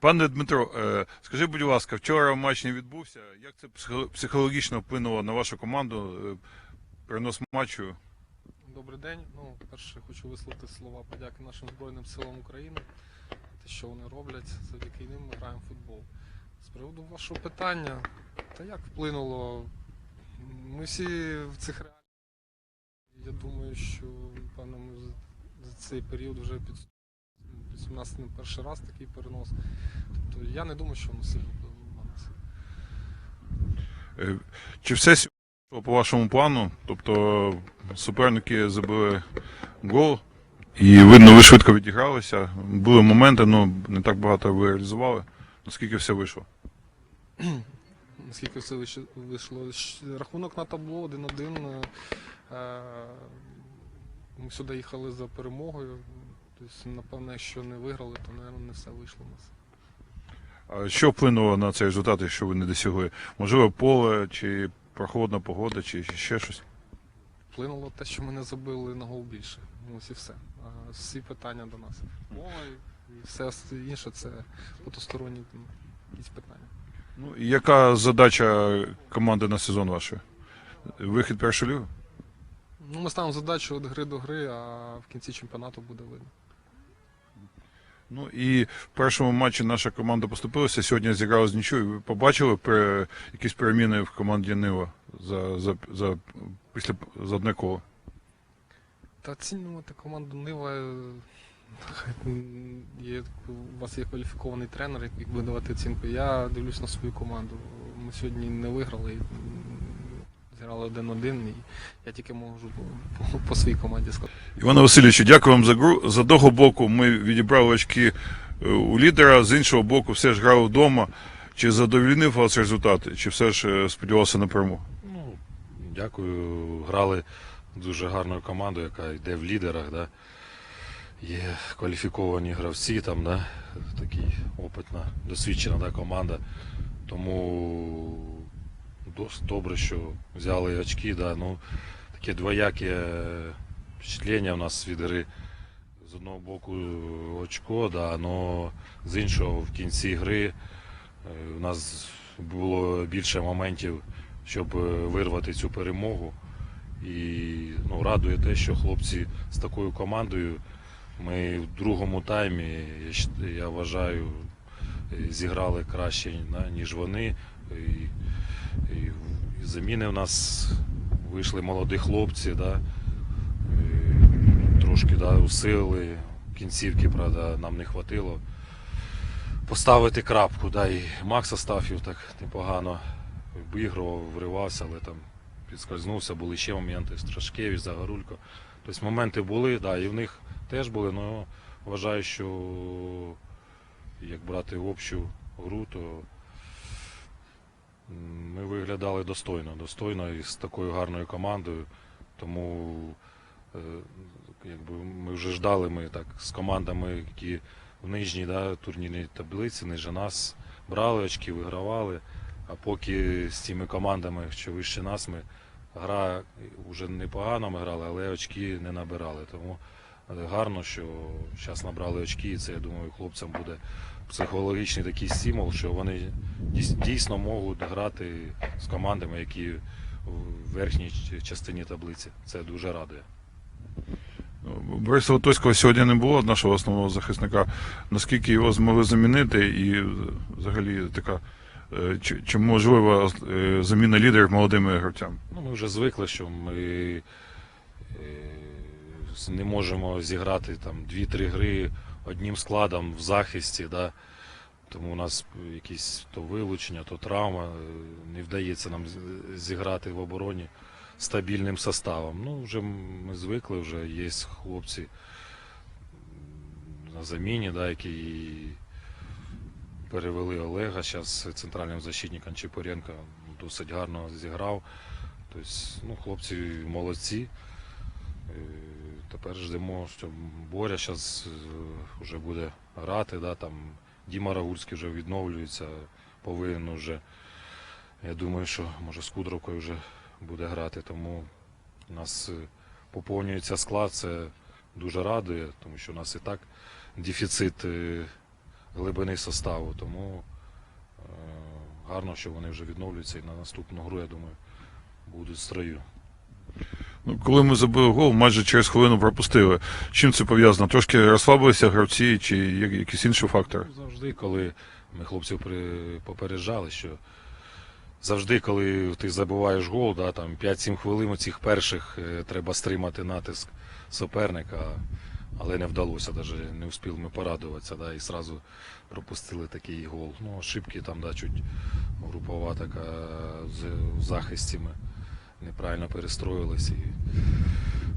Пане Дмитро, е, скажи, будь ласка, вчора матч не відбувся. Як це психо- психологічно вплинуло на вашу команду? е, Перенос матчу? Добрий день. Ну, перше хочу висловити слова подяки нашим Збройним силам України. Те, що вони роблять, завдяки ним ми граємо в футбол. З приводу вашого питання, та як вплинуло? Ми всі в цих реаліях. Я думаю, що напевно ми за цей період вже під у нас не перший раз такий перенос. Тобто я не думаю, що воно сильно нас. Е, Чи все по вашому плану? Тобто суперники забили гол, і видно, ви швидко відігралися. Були моменти, але не так багато ви реалізували. Наскільки все вийшло? Наскільки все вийшло-. Рахунок на табло 1-1. Е, Ми сюди їхали за перемогою. Тобто, напевно, якщо не виграли, то, мабуть, не все вийшло у нас. А що вплинуло на цей результат, що ви не досягли? Можливо, поле, чи прохолодна погода, чи ще щось? Вплинуло те, що ми не забили на гол більше. Ось і все. А всі питання до нас. Мова і все інше це потусторонні там, якісь питання. Ну, і яка задача команди на сезон вашої? Вихід в першу лігу? Ну, ми ставимо задачу від гри до гри, а в кінці чемпіонату буде видно. Ну і в першому матчі наша команда поступилася. Сьогодні зіграла з нічого. Ви побачили пере- якісь переміни в команді Нива за, за, за, після, за одне коло? Та оцінювати команду Нива. е, Є, у вас є кваліфікований тренер, який буде давати оцінку. Я дивлюсь на свою команду. Ми сьогодні не виграли. Зіграли один-один, і я тільки можу по, по, по своїй команді сказати. Іване Васильовичу, дякую вам за гру. З одного боку ми відібрали очки е, у лідера, з іншого боку, все ж грали вдома. Чи задовільнив вас результат, чи все ж е, сподівався на перемогу? Ну, дякую. Грали дуже гарною командою, яка йде в лідерах. Да. Є кваліфіковані гравці, там, да, такі опитна, досвідчена да, команда. Тому досить добре, що взяли очки. Да. Ну, таке двояке впечатлення у нас від гри. З одного боку очко, да, но з іншого в кінці гри е, у нас було більше моментів щоб е, вирвати цю перемогу. І ну, радує те, що хлопці з такою командою ми в другому таймі, я, вважаю, е, зіграли краще, ніж вони. Заміни в нас вийшли молоді хлопці, да, трошки да, усилили. Кінцівки, правда, нам не хватило поставити крапку. Да, і Макс Астафів так непогано виігрував, вривався, але там підскользнувся, були ще моменти, Страшкевич, Загорулько. Тобто моменти були, да, і в них теж були, але вважаю, що як брати в общу гру, то ми виглядали достойно, достойно і з такою гарною командою. Тому е, якби ми вже ждали ми так з командами, які в нижній да, турнірній таблиці, ниже нас брали очки, вигравали. А поки з цими командами, що вище нас, ми гра вже непогано ми грали, але очки не набирали. Тому е, гарно, що зараз набрали очки, і це, я думаю, хлопцям буде психологічний такий стимул, що вони дійсно можуть грати з командами, які в верхній частині таблиці. Це дуже радує. Ну, Бориса Литовського сьогодні не було нашого основного захисника. Наскільки його змогли замінити, і взагалі така е, чи, чи можлива е, заміна лідерів молодими гравцями? Ну, ми вже звикли, що ми е, не можемо зіграти там 2-3 гри одним складом в захисті. Да? Тому у нас якісь то вилучення, то травма. е, Не вдається нам зіграти в обороні стабільним составом. Ну, вже ми звикли, вже є хлопці на заміні, да, які перевели Олега зараз центральним защитником Чепуренко досить гарно зіграв. Тобто, ну, хлопці молодці. Е, Тепер ждемо, що Боря зараз вже буде грати. Да, там Діма Рагульський вже відновлюється, повинен вже. Я думаю, що може з Кудровкою вже буде грати. Тому у нас е, поповнюється склад, це дуже радує, тому що у нас і так дефіцит е, глибини составу. Тому е, гарно, що вони вже відновлюються і на наступну гру, я думаю, будуть в строю. Ну, коли ми забили гол, майже через хвилину пропустили. Чим це пов'язано? Трошки розслабилися гравці чи є якісь інші фактори? Ну, Завжди, коли ми хлопців попереджали, що завжди, коли ти забиваєш гол, да, там 5-7 хвилин у цих перших е, треба стримати натиск суперника, але не вдалося, навіть не встигли ми порадуватися, да, і сразу пропустили такий гол. Ну, ошибки там, да, чуть групова така з, захисті ми неправильно перестроїлися. і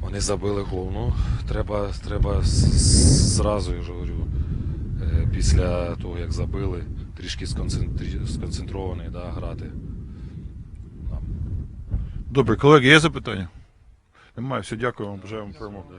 вони забили гол. Ну, треба, треба зразу, я ж говорю, е, після того, як забили, трішки сконцентрований да, грати. Да. Добре, колеги, є запитання? Немає, все, дякую вам, бажаю вам перемоги.